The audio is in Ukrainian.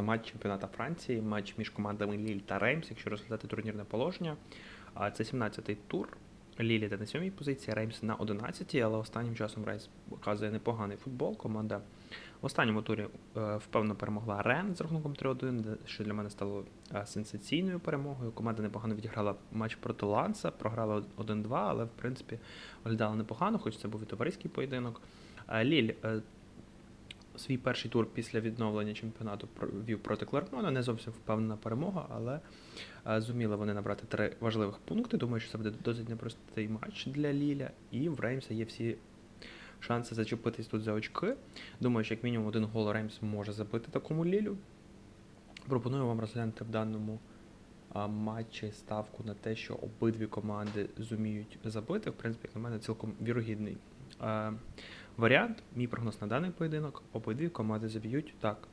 на матч чемпіоната Франції, матч між командами Ліль та Реймс, якщо розглядати турнірне положення. Це 17-й тур. Лілі йде на 7-й позиції, Реймс на 11-й, але останнім часом Реймс показує непоганий футбол. Команда в останньому турі е, впевнено перемогла Рен з рахунком 3-1, що для мене стало е, сенсаційною перемогою. Команда непогано відіграла матч проти Ланса, програла 1-2, але в принципі виглядала непогано, хоч це був і товариський поєдинок. Е, Ліль свій перший тур після відновлення чемпіонату провів проти Клермона. Не зовсім впевнена перемога, але е, зуміли вони набрати три важливих пункти. Думаю, що це буде досить непростий матч для Ліля. І в Реймса є всі шанси зачепитись тут за очки. Думаю, що як мінімум один гол Реймс може забити такому Лілю. Пропоную вам розглянути в даному матчі ставку на те, що обидві команди зуміють забити. В принципі, як на мене, цілком вірогідний е, варіант. Мій прогноз на даний поєдинок. Обидві команди заб'ють. Так,